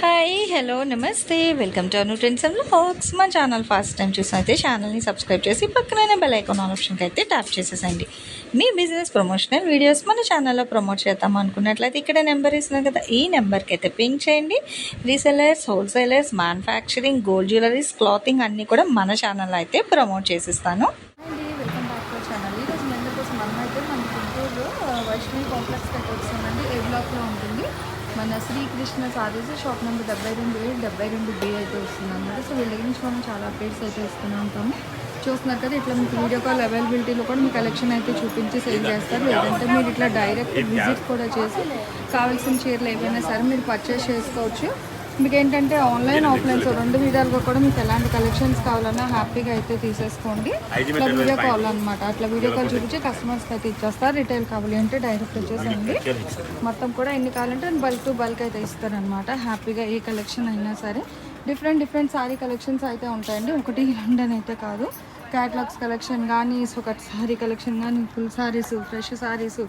Hi hello నమస్తే welcome to Anu trends and facts మా channel first time చూసినైతే ఛానల్ని సబ్స్క్రైబ్ చేసి పక్కనే బెల్ ఐకాన్ ఆప్షన్కి అయితే ట్యాప్ చేసేసండి మీ బిజినెస్ ప్రమోషనల్ వీడియోస్ మన ఛానల్లో ప్రమోట్ చేద్దాం అనుకున్నట్లయితే ఇక్కడ నెంబర్ ఇస్తున్నాం కదా ఈ నెంబర్కి అయితే పింక్ చేయండి. Resellers wholesalers manufacturing gold jewelleries clothing అన్నీ కూడా మన ఛానల్లో అయితే ప్రమోట్ చేసిస్తాను. అయితే వైష్ణవి కాంప్లెక్స్ అయితే వస్తుందండి. ఏ బ్లాక్లో ఉంటుంది? మన శ్రీకృష్ణ సారీస్ షాప్ నెంబర్ డెబ్బై రెండు ఏ డెబ్బై రెండు బి అయితే వస్తుంది అనమాట సో వీళ్ళ గురించి మనం చాలా అప్డేట్స్ అయితే ఇస్తూనే ఉంటాము. చూస్తున్నారు కదా ఇట్లా మీకు వీడియో కాల్ అవైలబిలిటీలో కూడా మీ కలెక్షన్ అయితే చూపించి సేల్ చేస్తారు. లేదంటే మీరు ఇట్లా డైరెక్ట్ విజిట్ కూడా చేసి కావాల్సిన చీరలు ఏవైనా సరే మీరు పర్చేస్ చేసుకోవచ్చు. మీకు ఏంటంటే ఆన్లైన్ ఆఫ్లైన్ సో రెండు విధాలుగా కూడా మీకు ఎలాంటి కలెక్షన్స్ కావాలన్నా హ్యాపీగా అయితే తీసేసుకోండి. ఇట్లా వీడియో కాల్ అనమాట అట్లా వీడియో కాల్ చూపించి కస్టమర్స్కి అయితే ఇచ్చేస్తారు. రిటైల్ కావాలి అంటే డైరెక్ట్ వచ్చేసండి మొత్తం కూడా ఎన్ని కావాలంటే బల్క్ టు బల్క్ అయితే ఇస్తారనమాట హ్యాపీగా ఏ కలెక్షన్ అయినా సరే. డిఫరెంట్ డిఫరెంట్ సారీ కలెక్షన్స్ అయితే ఉంటాయండి. ఒకటి లండన్ అయితే కాదు. క్యాటలాగ్స్ కలెక్షన్ కానీ సో కట్ సారీ కలెక్షన్ కానీ full saris fresh saris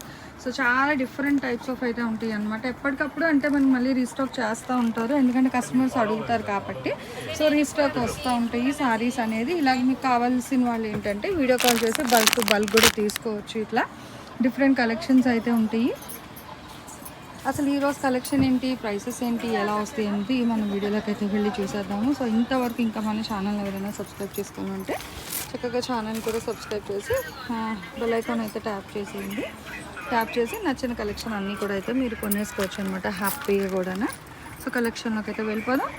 so చాలా డిఫరెంట్ టైప్స్ ఆఫ్ అయితే ఉంటాయి అనమాట ఎప్పటికప్పుడు అంటే మనం మళ్ళీ రీస్టాక్ చేస్తూ ఉంటారు. ఎందుకంటే కస్టమర్స్ అడుగుతారు కాబట్టి. సో రీస్టాక్ వస్తూ ఉంటాయి సారీస్ అనేది. ఇలా మీకు కావాల్సిన వాళ్ళు ఏంటంటే వీడియో కాల్ చేసి బల్క్ బల్క్ కూడా తీసుకోవచ్చు ఇట్లా. డిఫరెంట్ కలెక్షన్స్ అయితే ఉంటాయి. అసలు ఈ రోజు కలెక్షన్ ఏంటి? ప్రైసెస్ ఏంటి? ఎలా వస్తాయి? ఏంటి? మనం వీడియోలోకి అయితే వెళ్ళి చూసేద్దాము. సో ఇంతవరకు ఇంకా మన ఛానల్ ఎవరైనా సబ్స్క్రైబ్ చేసుకుని ఉంటే చక్కగా ఛానల్ కూడా సబ్స్క్రైబ్ చేసి బెల్ ఐకాన్ అయితే ట్యాప్ చేసేయండి. ట్యాప్ చేసి నచ్చిన కలెక్షన్ అన్నీ కూడా అయితే మీరు కొనేసుకోవచ్చు అనమాట హ్యాపీగా కూడా సో కలెక్షన్లోకి అయితే వెళ్ళిపోదాం.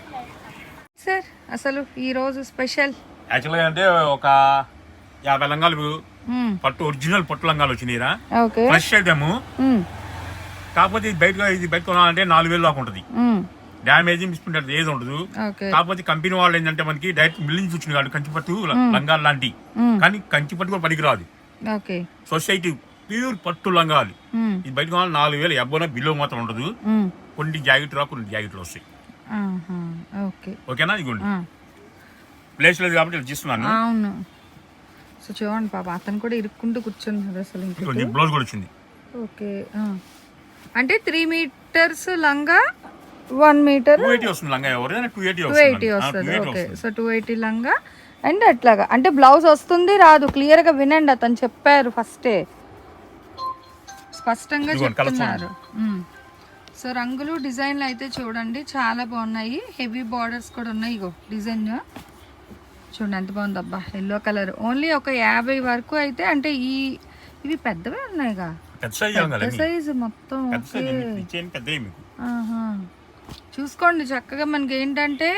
సార్ అసలు ఈరోజు స్పెషల్ యాక్చువల్గా అంటే ఒక యాభై లంగాలు పట్టు ఒరిజినల్ పట్టు లంగాలు వచ్చినాయిరా. ఫ్రెష్ ఐటమ్ కాకపోతే ఇది బయట ఇది బయట కొనాలంటే నాలుగు వేలు దాకా ఉంటుంది. డ్యామేజ్ మిస్ప్రింట్ ఏది ఉండదు. కాకపోతే కంపెనీ వాళ్ళు ఏంటంటే మనకి డైరెక్ట్ మిల్ నుంచి వచ్చింది కాదు కంచిపట్టు లంగాలు లాంటి. కానీ కంచిపట్టు కూడా పనికిరాదు సొసైటీ ప్యూర్ పట్టు లంగాలు. ఇది బయట కొనాలి నాలుగు వేలు ఎవ్వన బిలో మాత్రం ఉండదు. కొన్ని జాకెట్ రా కొన్ని జాకెట్లు వస్తాయి. ఓకే. ఓకేనా? ఇదిగోండి. ప్లేస్ లేదు కాబట్టి అవును. సో చూడండి పాప అతను కూడా ఇరుక్కుంటూ కూర్చున్నాడు అసలు బ్లౌజ్ కూడా వచ్చింది. ఓకే. అంటే త్రీ మీటర్స్ లంగా వన్ మీటర్ టూ ఎయిటీ వస్తుంది లంగా ఎవరైనా టూ ఎయిటీ టూ ఎయిటీ వస్తుంది ఓకే సో టూ ఎయిటీ లంగా. అండ్ అట్లాగా. అంటే బ్లౌజ్ వస్తుంది రాదు. క్లియర్గా వినండి అతను చెప్పారు ఫస్టే స్పష్టంగా చెప్తున్నారు. సో రంగులు డిజైన్లు అయితే చూడండి. చాలా బాగున్నాయి. హెవీ బార్డర్స్ కూడా ఉన్నాయి. ఇగో డిజైన్ చూడండి ఎంత బాగుంది అబ్బా ఎల్లో కలర్ ఓన్లీ ఒక యాభై వరకు అయితే అంటే ఈ ఇవి పెద్దవే ఉన్నాయిగా. పెద్ద సైజ్ మొత్తం ఓకే. చూసుకోండి చక్కగా మనకి ఏంటంటే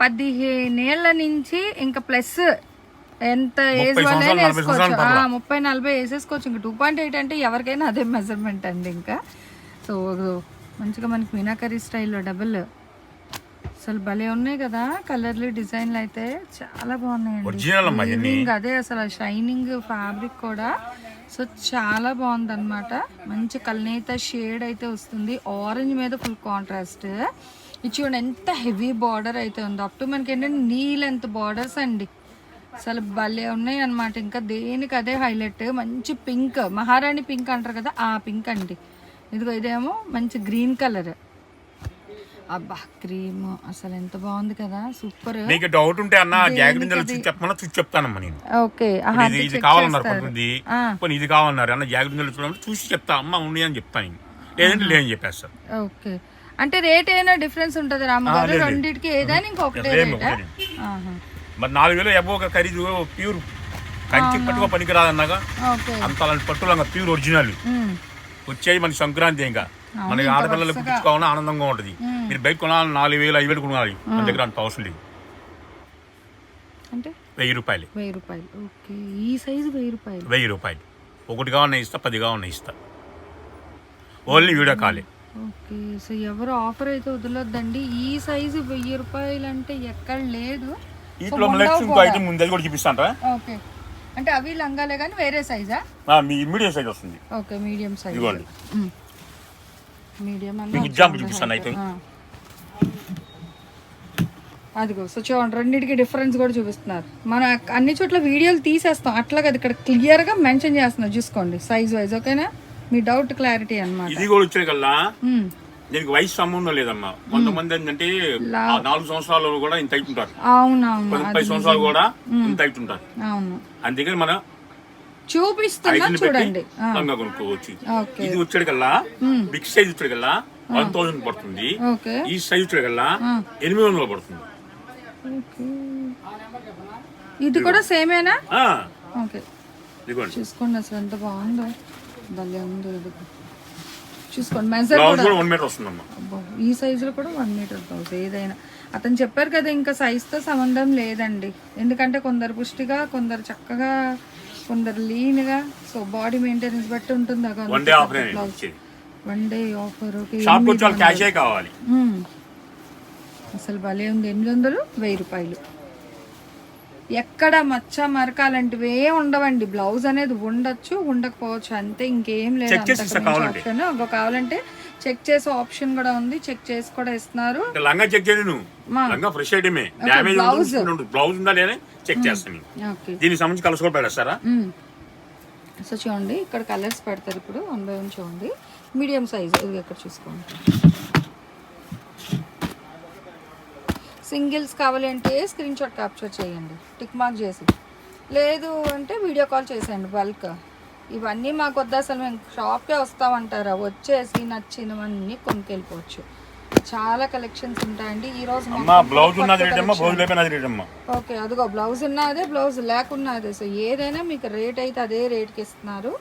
పదిహేనేళ్ళ నుంచి ఇంకా ప్లస్ ఎంత ఏజ్ వాళ్ళైనా వేసుకోవచ్చు. ముప్పై నలభై వేసేసుకోవచ్చు. ఇంకా టూ పాయింట్ ఎయిట్ అంటే ఎవరికైనా అదే మెజర్మెంట్ అండి ఇంకా. సో మంచిగా మనకి మీనాకరీ స్టైల్లో డబుల్ అసలు భలే ఉన్నాయి కదా కలర్లు డిజైన్లు అయితే. చాలా బాగున్నాయండి. అదే అసలు షైనింగ్ ఫ్యాబ్రిక్ కూడా. సో చాలా బాగుంది అనమాట మంచి కల్నేత షేడ్ అయితే వస్తుంది. ఆరెంజ్ మీద ఫుల్ కాంట్రాస్ట్ ఇది చూడండి ఎంత హెవీ బార్డర్ అయితే ఉంది. అప్ టు మనకి ఏంటంటే నీ లెంత్ బార్డర్స్ అండి. అసలు భలే ఉన్నాయి అనమాట ఇంకా దేనికి అదే హైలైట్ మంచి పింక్ మహారాణి పింక్ అంటారు కదా ఆ పింక్ అండి. ఇదిగో ఇదేమో మంచి గ్రీన్ కలర్ అబ్బా క్రీమ్ అసలు ఎంత బాగుంది కదా సూపర్ నీకు డౌట్ ఉంటే అన్న జాగ్రత్త చూసి చెప్పమన్నా చూసి చెప్తానమ్మా నేను. ఓకే ఇది ఇది కావాలన్నారు కొంతమంది పోనీ ఇది కావాలన్నారు. అన్న జాగ్రత్త చూడమంటే చూసి చెప్తా అమ్మ ఉండి అని చెప్తాను లేదంటే లేదని చెప్పేస్తా. ఓకే. అంటే రేట్ అయినా డిఫరెన్స్ ఉంటుంది రామగారు. రెండింటికి ఏదైనా ఇంకొకటే. మరి నాలుగు వేలు ఎబ్బో ఒక ఖరీదు ప్యూర్. కంచి పట్టుకో పనికిరాదన్నాగా. ఓకే. అంత అలాంటి పట్టులంగా ప్యూర్ ఒరిజినల్. వచ్చేది మనకి సంక్రాంతి ఇంకా. మనకి ఆడపిల్లలు పుట్టించుకోవాలని ఆనందంగా ఉంటది. మీరు బయట కొనాలి నాలుగు వేలు ఐదు వేలు కొనాలి. మన దగ్గర అంత అవసరం లేదు. అంటే? వెయ్యి రూపాయలు. వెయ్యి రూపాయలు. ఓకే. ఈ సైజు వెయ్యి రూపాయలు. వెయ్యి రూపాయలు. ఒకటి కావాలన్నా ఇస్తా పది కావాలన్నా ఇస్తా. ఓన్లీ వీడియో కాలే. ఓకే. సో ఎవరు ఆఫర్ అయితే వదలొద్దండి. ఈ సైజు వెయ్యి రూపాయలు అంటే ఎక్కడ లేదు. మళ్ళీ ఇంకో ఐటమ్ కూడా చూపిస్తాను ఓకే. అంటే అవి లంగాలే కానీ వేరే సైజా? మీ మీడియం సైజ్ వస్తుంది. Okay medium size. ఇదిగోండి. మీడియం మీకు ఎగ్జాంపుల్ చూపిస్తాను అయితే అదిగో సో చూడండి రెండింటికి డిఫరెన్స్ కూడా చూపిస్తున్నారు. మన అన్ని చోట్ల వీడియోలు తీసేస్తాం. అట్లా కదా ఇక్కడ క్లియర్గా మెన్షన్ చేస్తున్నారు. చూసుకోండి సైజ్ వైజ్ ఓకేనా? మీ డౌట్ క్లారిటీ అన్నమాట. ఇది కూడా వచ్చే కల్లా దీనికి వయసు సంబంధం లేదమ్మా. కొంతమంది ఏంటంటే నాలుగు సంవత్సరాలు కూడా ఇంత ఉంటారు. అవునవును ముప్పై సంవత్సరాలు కూడా ఇంత ఉంటారు. అవును. అందుకని మనం చూపిస్తున్నా చూడండి. కొనుక్కోవచ్చు. ఇది. వచ్చేటికల్లా బిగ్ సైజ్ వచ్చేటికల్లా వన్ థౌసండ్ పడుతుంది. ఈ సైజ్ వచ్చేటికల్లా ఎనిమిది వందలు పడుతుంది. ఓకే. ఇది కూడా సేమేనా? ఓకే. చూసుకోండి అసలు ఎంత బాగుందో. భలే ఉంది ఇది. చూసుకోండి. మెజర్ ఈ సైజులో కూడా వన్ మీటర్ బ్లౌజ్ ఏదైనా. అతను చెప్పారు కదా ఇంకా సైజ్తో సంబంధం లేదండి. ఎందుకంటే కొందరు పుష్టిగా కొందరు చక్కగా కొందరు లీన్గా సో బాడీ మెయింటెనెన్స్ బట్టి ఉంటుంది one day offer one day offer okay shop కావాలి. మ్మ్. అసలు భలే ఉంది ఎనిమిది వందలు వెయ్యి రూపాయలు. ఎక్కడ మచ్చ మరక అలాంటివి ఏం ఉండవండి. బ్లౌజ్ అనేది ఉండొచ్చు ఉండకపోవచ్చు అంతే ఇంకేం లేదు. ఆప్షన్ ఒక కావాలంటే చెక్ చేసే ఆప్షన్ కూడా ఉంది. చెక్ చేసి కూడా ఇస్తున్నారు. ఇంకా లంగా చెక్ చేయను నువ్వు. మా. లంగా ఫ్రెష్ ఐటమే. Damage blouse. బ్లౌజ్. ఉందా లేదా చెక్ చేస్తాను దీనికి సంబంధించి కలర్స్ కూడా పెడతారా? మ్మ్. సో చూడండి ఇక్కడ కలర్స్ పెడతారు ఇప్పుడు. వన్ బై వన్ చూడండి. మీడియం సైజ్ ఇది ఇక్కడ చూసుకోండి. సింగిల్స్ కావాలి అంటే స్క్రీన్ షాట్ క్యాప్చర్ చేయండి. టిక్ మార్క్ చేసి. లేదు అంటే వీడియో కాల్ చేసేయండి బల్క్ ఇవన్నీ మాకు వద్దా అసలు. మేము షాప్కే వస్తామంటారా? వచ్చేసి నచ్చినవన్నీ కొనుక్కెళ్ళిపోవచ్చు. చాలా కలెక్షన్స్ ఉంటాయండి. ఈ రోజు బ్లౌజ్ ఓకే అదిగో బ్లౌజ్ ఉన్నదే బ్లౌజ్ లేకున్నదే. సో ఏదైనా మీకు రేట్ అయితే అదే రేట్కి ఇస్తున్నారు.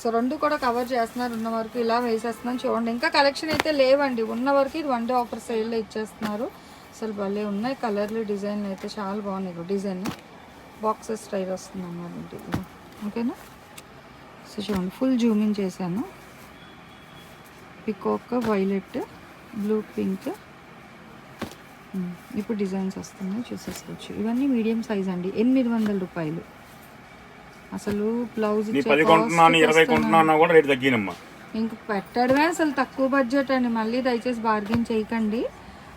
సో రెండు కూడా కవర్ చేస్తున్నారు. ఉన్న వరకు ఇలా వేసేస్తున్నాను. చూడండి ఇంకా కలెక్షన్ అయితే లేవండి. ఉన్న వరకు ఇది వన్ డే ఆఫర్ సేల్లో ఇచ్చేస్తున్నారు. అసలు భలే ఉన్నాయి. కలర్లు డిజైన్లు అయితే చాలా బాగున్నాయి. డిజైన్ బాక్సెస్ స్టైల్ వస్తుంది అన్నమాట ఇది ఓకేనా? సో చూడండి ఫుల్ జూమింగ్ చేశాను. Peacock violet blue pink. ఇప్పుడు డిజైన్స్ వస్తున్నాయి. చూసేసుకోవచ్చు. ఇవన్నీ మీడియం సైజ్ అండి. ఎనిమిది వందల రూపాయలు. అసలు బ్లౌజ్ ఇంక పెట్టడమే అసలు తక్కువ బడ్జెట్ అండి. మళ్ళీ దయచేసి బార్గెన్ చేయకండి.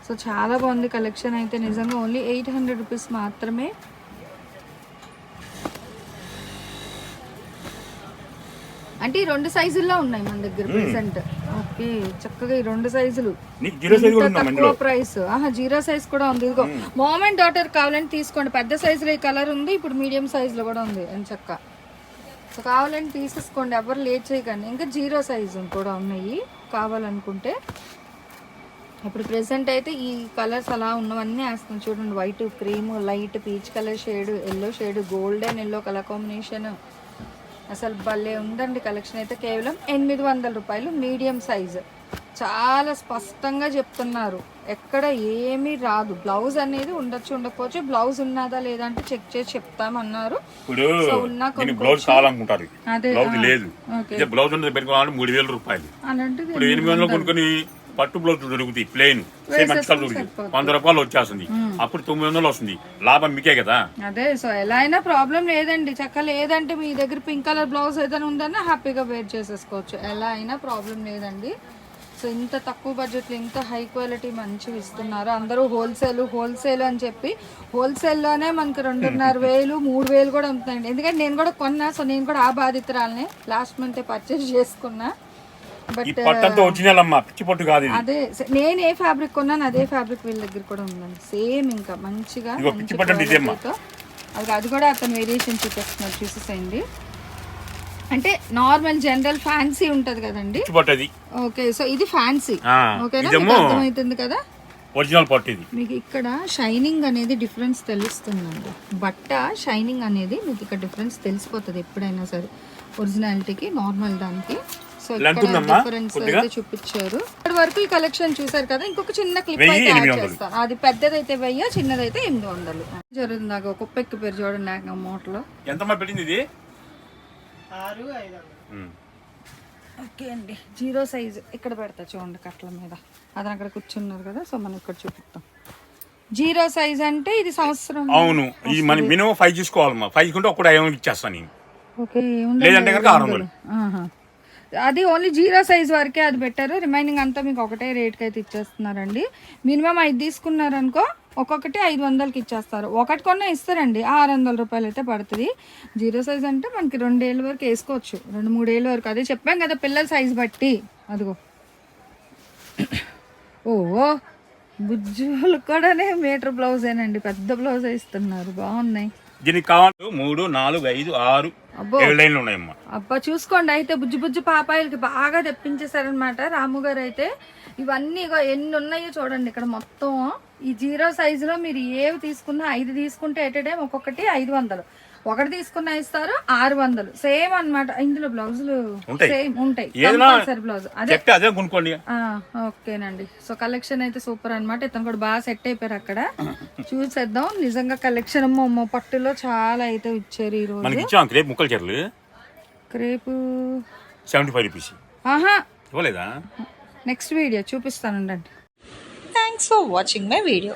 సో చాలా బాగుంది కలెక్షన్ అయితే. నిజంగా ఓన్లీ ఎయిట్ హండ్రెడ్ రూపీస్ మాత్రమే. అంటే ఈ రెండు సైజుల్లో ఉన్నాయి మన దగ్గర ప్రెసెంట్. ఓకే చక్కగా ఈ రెండు సైజులు. తక్కువ ప్రైస్. ఆహా జీరో సైజ్ కూడా ఉంది. ఇదిగో మామ్. అండ్ డాటర్ కావాలంటే తీసుకోండి. పెద్ద సైజులో ఈ కలర్ ఉంది ఇప్పుడు మీడియం సైజులో కూడా ఉంది అని చక్క. సో కావాలంటే తీసేసుకోండి ఎవరు లేట్ చేయకండి. ఇంకా జీరో సైజు కూడా ఉన్నాయి కావాలనుకుంటే. ఇప్పుడు ప్రెసెంట్ అయితే ఈ కలర్స్ అలా ఉన్నవన్నీ వేస్తాం. చూడండి white cream light peach colour shade yellow shade golden yellow colour combination. అసలు భలే ఉందండి కలెక్షన్ అయితే. కేవలం ఎనిమిది వందల రూపాయలు మీడియం సైజ్. చాలా స్పష్టంగా చెప్తున్నారు. ఎక్కడ ఏమీ రాదు. బ్లౌజ్ అనేది ఉండొచ్చు ఉండకపోవచ్చు. బ్లౌజ్ ఉన్నదా లేదా అంటే చెక్ చేసి చెప్తామన్నారు. బ్లౌజ్ కావాలనుకుంటారు. అదే, బ్లౌజ్. లేదు. బ్లౌజ్ ఉన్నది పెట్టుకోవాలంటే మూడు వేల రూపాయలు. అలాంటిది ఇప్పుడు ఎనిమిది వందలు కొనుక్కొని పట్టు బ్లౌజ్ దొరుకుతాయి ప్లెయిన్ సేమ్ దొరుకుతాయి. వంద రూపాయలు వచ్చేస్తుంది. అప్పుడు తొమ్మిది వందలు వస్తుంది. లాభం మీకే కదా? అదే సో ఎలా అయినా ప్రాబ్లం లేదండి. చక్క లేదంటే మీ దగ్గర పింక్ కలర్ బ్లౌజ్ ఏదైనా ఉందన్నా హ్యాపీగా వేర్ చేసేసుకోవచ్చు. ఎలా అయినా ప్రాబ్లం లేదండి. సో ఇంత తక్కువ బడ్జెట్లో ఇంత హై క్వాలిటీ మంచివి ఇస్తున్నారు. అందరూ హోల్సేల్ హోల్సేల్ అని చెప్పి హోల్సేల్లోనే మనకి రెండున్నర వేలు మూడు వేలు కూడా ఉంటుందండి ఎందుకంటే నేను కూడా కొన్నా సో నేను కూడా ఆ బాధితురాలనే లాస్ట్ మంత్ పర్చేస్ చేసుకున్నా. ఈ బట్ పట్టు అంతా ఒరిజినల్ అమ్మా పిచ్చి పట్టు కాదు ఇది. అదే నేను ఏ ఫ్యాబ్రిక్ కొన్నాను అదే ఫ్యాబ్రిక్ వీళ్ళ దగ్గర కూడా ఉందండి. సేమ్ ఇంకా మంచిగా ఇదిగో పిచ్చి పట్టండి ఇదేమ్మా. అది అది కూడా అతను వేరియేషన్ చూపిస్తున్నారు చూసేసేయండి. అంటే నార్మల్ జనరల్ ఫ్యాన్సీ ఉంటది కదండి. పిచ్చి పట్టు అది. ఓకే సో ఇది ఫ్యాన్సీ ఓకేనా అర్థమవుతుంది కదా? ఒరిజినల్ పట్టు ఇది. మీకు ఇక్కడ షైనింగ్ అనేది డిఫరెన్స్ తెలుస్తుందండి. బట్ట షైనింగ్ అనేది మీకు ఇక్కడ డిఫరెన్స్ తెలిసిపోతుంది ఎప్పుడైనా సరే. ఒరిజినాలిటీకి నార్మల్ దానికి. సో? డిఫరెన్స్ కొద్దిగా? అయితే చూపించారు. ఇప్పటి వరకు ఈ కలెక్షన్ చూసారు కదా ఇంకొక చిన్న క్లిప్ అయితే యాడ్. చేస్తాను. అది పెద్దదైతే వెయ్యి చిన్నదైతే ఎనిమిది వందలు. జరుగుతుంది నాకు ఒక కుప్ప ఎక్కి పేరు చూడండి నాకు మూటలో. ఎంతమ్మా పెట్టింది ఇది? ఉమ్. ఓకే అండి. జీరో సైజ్ ఇక్కడ పెడతా చూడండి కట్ల మీద. అతను అక్కడ కూర్చున్నారు కదా సో మనం ఇక్కడ చూపిస్తాం. జీరో సైజ్ అంటే ఇది సంవత్సరం అవును. ఈ మన మినిమం ఫైవ్ తీసుకోవాలమ్మా. ఫైవ్ తీసుకుంటే ఒకటి ఐదు వందలు ఇచ్చేస్తాను నేను. ఓకే ఏముంది లేదంటే కనుక ఆరు వందలు. ఆహా. అది ఓన్లీ జీరో సైజ్ వరకే అది పెట్టారు. రిమైనింగ్ అంతా మీకు ఒకటే రేట్కి అయితే ఇచ్చేస్తున్నారండి. మినిమం ఐదు తీసుకున్నారనుకో ఒక్కొక్కటి ఐదు వందలకి ఇచ్చేస్తారు. ఒకటి కొన్నా ఇస్తారండి. ఆరు వందల రూపాయలు అయితే పడుతుంది. జీరో సైజ్ అంటే మనకి రెండేళ్ళ వరకు వేసుకోవచ్చు. రెండు మూడేళ్ళ వరకు. అదే చెప్పాం కదా పిల్లల సైజ్ బట్టి. అదిగో. ఓ బుజ్జులు కూడానే మీటర్ బ్లౌజేనండి పెద్ద బ్లౌజ్ ఇస్తున్నారు. బాగున్నాయి. దీనికి కావాలి మూడు నాలుగు ఐదు ఆరు ఏడు లైన్లు ఉన్నాయమ్మా. అబ్బా చూసుకోండి. అయితే బుజ్జు బుజ్జు పాపాయిలకి బాగా తెప్పించేశారనమాట రాము గారు అయితే. ఇవన్నీ ఎన్ని ఉన్నాయో చూడండి ఇక్కడ మొత్తం. ఈ జీరో సైజులో మీరు ఏవి తీసుకున్నా ఐదు తీసుకుంటే ఎట్ టైం ఒక్కొక్కటి ఐదు వందలు. ఒకటి తీసుకున్నా ఇస్తారు ఆరు వందలు. సేమ్ అన్నమాట. ఇందులో బ్లౌజులు ఉంటాయి. సేమ్ ఉంటాయి. Compulsory blouse. అదే. కొనుక్కోండి. ఓకేనండి. సో కలెక్షన్ అయితే సూపర్ అన్నమాట. ఇతను కూడా బాగా సెట్ అయిపోయారు అక్కడ. చూసేద్దాం. నిజంగా కలెక్షన్ అమ్మో పట్టులో చాలా అయితే ఇచ్చారు ఈ రోజు మనకి ఇచ్చాం రేపు ముక్కలు చీరలు. క్రేపు సెవెంటీ ఫైవ్ రూపీస్ ఆహా. ఇవ్వలేదా? నెక్స్ట్ వీడియో చూపిస్తానండి thanks for watching my video